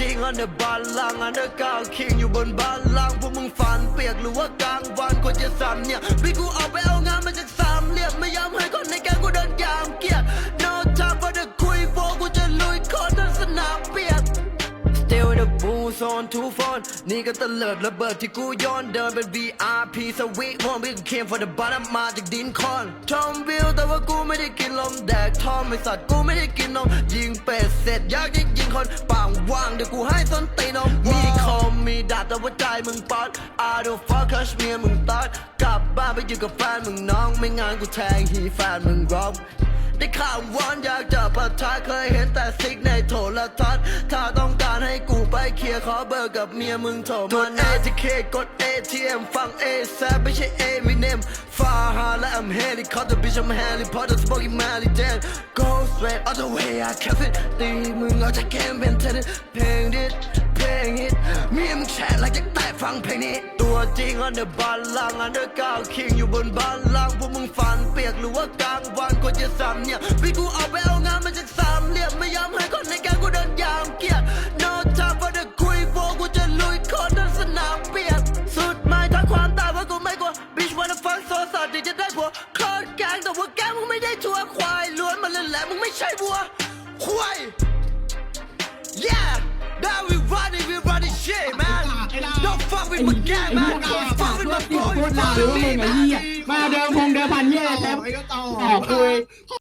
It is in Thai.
จริงอันเดอร์บาลังอันเดอร์กาวคิงอยู่บนบาลังพวกมึงฝันเปียกหรือว่ากลางวันควรจะสามเนี่ยพี่กูออกไปเอางานมาจากสามเหลี่ยมไม่ยอมให้คนในแกงกูเดินยามเกียร์ no time for the คุยโฟกูจะลุยคอนทั้งสนามเปียก Still in the booth on two phone นี่ก็ตะเลิดระเบิดที่กูย้อนเดินเป็น VIP สวีทวงพี่กู came for the bottom มาจากดินคอนทอมวิวแต่ว่ากูไม่ได้กินลมแดกทอมไม่สัตว์กูไม่ได้กินนมยิงเป็ดเสร็จอยากจะยิงคนป ว่างเดี๋ยวกูให้ส้นตีนนมมีคอมมีดาบแต่ว่าใจมึงป๊อด I don't fuck คัชเมียมึงตอด กลับบ้านไปอยู่กับแฟนมึงน้อง ไม่งานกูแทงฮีแฟนมึงร้องได้ข่าววอนอยากจะประทายเคยเห็นแต่ซิกในโทรทัศน์ถ้าต้องการให้กูไปเคลียร์ขอเบอร์กับเมียมึงโทรมากด ATK กด ATM ฟัง A แซไม่ใช่ A ไม่เนมฟาฮาและ I'm Harry Potter bitch I'm Harry Potter Smoky Mary Jane Go straight all the way I kept it ตีมึงเอาจากเกมเป็นเทนเพลงดิสเพลงฮิตเมียมึงแชร์หลังจากแต่ฟังเพลงนี้ ตัวจริงอันเดอร์บาลังอันเดอร์กาวคิงอยู่บนบาลังพวกมึงฝันเปียกหรือว่ากลางวันก็จะสั่นเนี่ยพี่กูเอาไปเอา งมึงไม่ได้ชัวควายล้วนมาเลยแหละมึงไม่ใช่วัวควาย Yeah now we running we running shit man don't fuck with my gang man don't fuck with my boy ตรลาเลยว่ามึงไอ้เหี้ยมาเดิมพงเดิมพันเหี้ยแล้วต่อคุย